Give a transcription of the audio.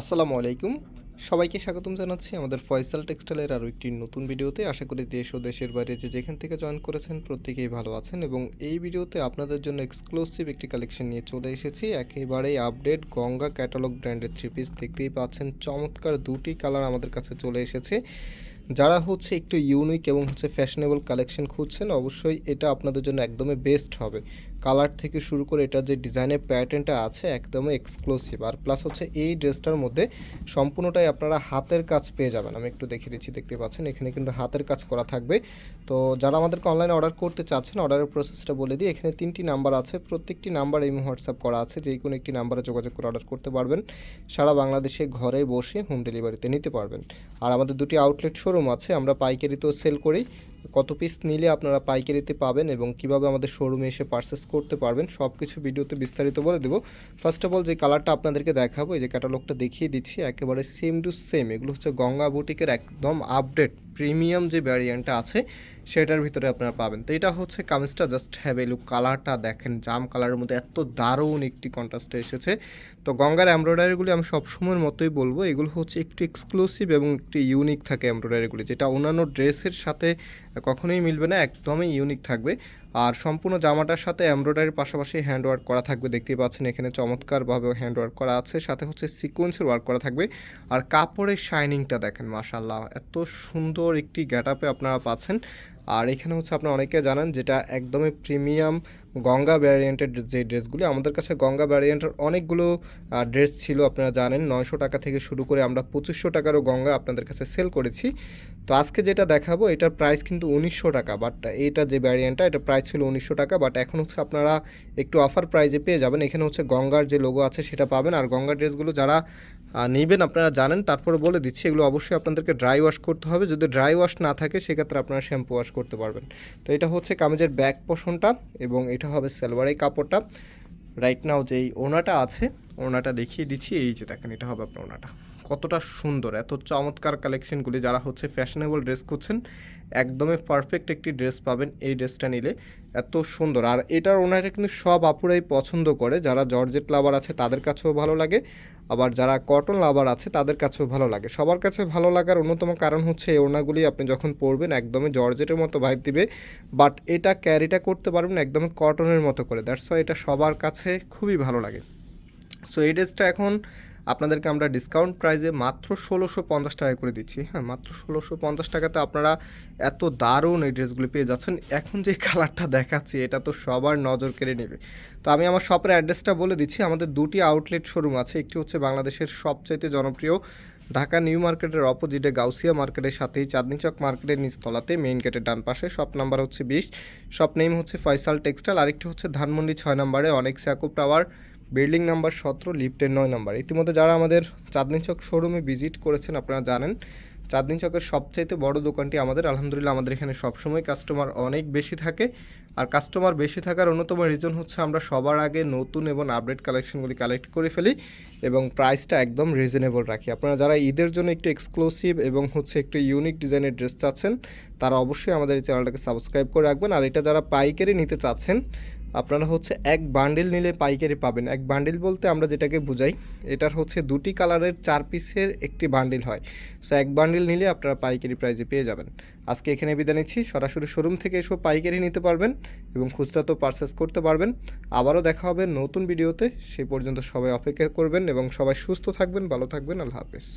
আসসালামু আলাইকুম। সবাইকে স্বাগতম জানাচ্ছি আমাদের ফয়সাল টেক্সটাইলের আরও একটি নতুন ভিডিওতে। আশা করি দেশ ও দেশের বাইরে যে যেখান থেকে জয়েন করেছেন প্রত্যেকেই ভালো আছেন এবং এই ভিডিওতে আপনাদের জন্য এক্সক্লুসিভ একটি কালেকশন নিয়ে চলে এসেছি। একেবারেই আপডেট গঙ্গা ক্যাটালগ ব্র্যান্ডের থ্রি পিস দেখতেই পাচ্ছেন। চমৎকার দুটি কালার আমাদের কাছে চলে এসেছে। যারা হচ্ছে একটু ইউনিক এবং হচ্ছে ফ্যাশনেবল কালেকশন খুঁজছেন, অবশ্যই এটা আপনাদের জন্য একদমই বেস্ট হবে। কালার থেকে শুরু করে এটা যে ডিজাইনের প্যাটার্নটা আছে একদমই এক্সক্লুসিভ আর প্লাস হচ্ছে এই ড্রেসটার মধ্যে সম্পূর্ণটাই আপনারা হাতের কাজ পেয়ে যাবেন। আমি একটু দেখিয়ে দিচ্ছি, দেখতে পাচ্ছেন? এখানে কিন্তু হাতের কাজ করা থাকবে। তো যারা আমাদেরকে অনলাইনে অর্ডার করতে চাচ্ছেন অর্ডারের প্রসেসটা বলে দিই। এখানে তিনটি নাম্বার আছে। প্রত্যেকটি নাম্বার এই হোয়াটসঅ্যাপ করা আছে। যে কোনো একটি নাম্বারে যোগাযোগ করে অর্ডার করতে পারবেন। সারা বাংলাদেশে ঘরে বসে হোম ডেলিভারিতে নিতে পারবেন। আর আমাদের দুটি আউটলেট শোরুম আছে। আমরা পাইকারিতেও সেল করি। কত পিস নিলে আপনারা পাইকারিতে পাবেন এবং কীভাবে আমাদের শোরুমে এসে পারচেস করতে পারবেন সব কিছু ভিডিওতে বিস্তারিত বলে দেবো। ফার্স্ট অফ অল যে কালারটা আপনাদেরকে দেখাবো, এই যে ক্যাটালগটা দেখিয়ে দিচ্ছি, একেবারে সেম টু সেম এগুলো হচ্ছে গঙ্গা বুটিকের একদম আপডেট প্রিমিয়াম যে ভ্যারিয়েন্টটা আছে, সেটার ভিতরে আপনারা পাবেন। তো এটা হচ্ছে কামিজটা জাস্ট হ্যাভ এ লুক কালারটা দেখেন, জাম কালারের মধ্যে এত দারুণ একটি কন্ট্রাস্টে এসেছে। তো গঙ্গার এমব্রয়ডারিগুলি আমি সবসময়ের মতোই বলব, এগুলো হচ্ছে একটু এক্সক্লুসিভ এবং একটু ইউনিক থাকে এমব্রয়ডারিগুলি যেটা অন্যান্য ড্রেসের সাথে কখনোই মিলবে না, একদমই ইউনিক থাকবে। আর সম্পূর্ণ জামাটার সাথে এমব্রয়ডারির পাশাপাশি হ্যান্ড ওয়ার্ক করা থাকবে। দেখতেই পাচ্ছেন, এখানে চমৎকারভাবে হ্যান্ড ওয়ার্ক করা আছে, সাথে হচ্ছে সিকোয়েন্সের ওয়ার্ক করা থাকবে। আর কাপড়ের শাইনিংটা দেখেন মাশাল্লাহ এত সুন্দর একটি গ্যাট আপে আপনারা পাচ্ছেন। আর এখানে হচ্ছে আপনারা অনেকে জানেন যেটা একদমই প্রিমিয়াম গঙ্গা ভ্যারিয়েন্টের যে ড্রেসগুলি, আমাদের কাছে গঙ্গা ভ্যারিয়েন্টের অনেকগুলো ড্রেস ছিল, আপনারা জানেন। নয়শো টাকা থেকে শুরু করে আমরা পঁচিশশো টাকারও গঙ্গা আপনাদের কাছে সেল করেছি। তো আজকে যেটা দেখাবো, এটার প্রাইস কিন্তু উনিশশো টাকা বাট এইটা যে ভ্যারিয়েন্টটা এটা প্রাইস ছিল উনিশশো টাকা বাট এখন হচ্ছে আপনারা একটু অফার প্রাইজে পেয়ে যাবেন। এখানে হচ্ছে গঙ্গার যে লোগো আছে, সেটা পাবেন। আর গঙ্গার ড্রেসগুলো যারা নেবেন, আপনারা জানেন, তারপরে বলে দিচ্ছি, এগুলো অবশ্যই আপনাদেরকে ড্রাই ওয়াশ করতে হবে। যদি ড্রাই ওয়াশ না থাকে, সেক্ষেত্রে আপনারা শ্যাম্পু ওয়াশ করতে পারবেন। তো এটা হচ্ছে কামিজের ব্যাক পোষণটা এবং এটা হবে সালোয়ারের কাপড়টা। রাইট নাও যেই ওনাটা আছে, ওনাটা দেখিয়ে দিচ্ছি, এই যে দেখেন, এটা হবে আপনার ওনাটা। কতটা সুন্দর, এত চমৎকার কালেকশনগুলি যারা হচ্ছে ফ্যাশনেবল ড্রেস করছেন একদমই পারফেক্ট একটি ড্রেস পাবেন এই ড্রেসটা নিলে। এত সুন্দর। আর এটার ওনাটা কিন্তু সব আপুরাই পছন্দ করে, যারা জর্জেট লাভার আছে তাদের কাছেও ভালো লাগে, আবার যারা কটন লাভার আছে তাদের কাছেও ভালো লাগে। সবার কাছে ভালো লাগার অন্যতম কারণ হচ্ছে এই ওড়নাগুলি আপনি যখন পরবেন একদমই জর্জেটের মতো ভাইব দিবে বাট এটা ক্যারিটা করতে পারবেন একদমই কটনের মতো করে। দ্যাটস এটা সবার কাছে খুবই ভালো লাগে। সো এই ড্রেসটা এখন আপনাদেরকে আমরা ডিসকাউন্ট প্রাইসে মাত্র ষোলোশো পঞ্চাশ টাকা করে দিচ্ছি। হ্যাঁ মাত্র ষোলোশো পঞ্চাশ টাকাতে আপনারা এত দারুণ এই ড্রেসগুলি পেয়ে যাচ্ছেন। এখন যে কালারটা দেখাচ্ছি, এটা তো সবার নজর কেড়ে নেবে। তো আমি আমার শপের অ্যাড্রেসটা বলে দিচ্ছি। আমাদের দুটি আউটলেট শোরুম আছে। একটি হচ্ছে বাংলাদেশের সবচাইতে জনপ্রিয় ঢাকা নিউ মার্কেটের অপোজিটে গাউসিয়া মার্কেটের সাথেই চাঁদনি চক মার্কেটের নিচতলাতে মেইন গেটের ডান পাশে শপ নাম্বার হচ্ছে বিশ। শপ নেম হচ্ছে ফয়সাল টেক্সটাইল আরেকটি হচ্ছে ধানমন্ডি ছয় নম্বরে অনেক স্যাকুপ টাওয়ার বিল্ডিং নাম্বার সতেরো, লিফটের নয় নাম্বার। ইতিমধ্যে যারা আমাদের চাঁদনি চক শোরুমে ভিজিট করেছেন, আপনারা জানেন, চাঁদনি চকের সবচাইতে বড় দোকানটি আমাদের, আলহামদুলিল্লাহ আমাদের এখানে সবসময় কাস্টমার অনেক বেশি থাকে। আর কাস্টমার বেশি থাকার অন্যতম রিজন হচ্ছে আমরা সবার আগে নতুন এবং আপডেট কালেকশনগুলি কালেক্ট করে ফেলি এবং প্রাইসটা একদম রিজনেবল রাখি। আপনারা যারা ঈদের জন্য একটু এক্সক্লুসিভ এবং হচ্ছে একটু ইউনিক ডিজাইনের ড্রেস চাচ্ছেন, তারা অবশ্যই আমাদের এই চ্যানেলটাকে সাবস্ক্রাইব করে রাখবেন। আর এটা যারা পাইকারি নিতে চাচ্ছেন আপনারা হচ্ছে এক বান্ডিল নিলে পাইকারি পাবেন। এক বান্ডিল বলতে আমরা যেটাকে বুঝাই, এটার হচ্ছে দুটি কালারের চার পিসের একটি বান্ডিল হয়। সো এক বান্ডিল নিলে আপনারা পাইকারি প্রাইজে পেয়ে যাবেন। আজকে এখানে বিদায় নিচ্ছি। সরাসরি শোরুম থেকে এসব পাইকারি নিতে পারবেন এবং খুচরা তো পারচেস করতে পারবেন। আবারও দেখা হবে নতুন ভিডিওতে সেই পর্যন্ত সবাই অপেক্ষা করবেন এবং সবাই সুস্থ থাকবেন, ভালো থাকবেন। আল্লাহ হাফেজ।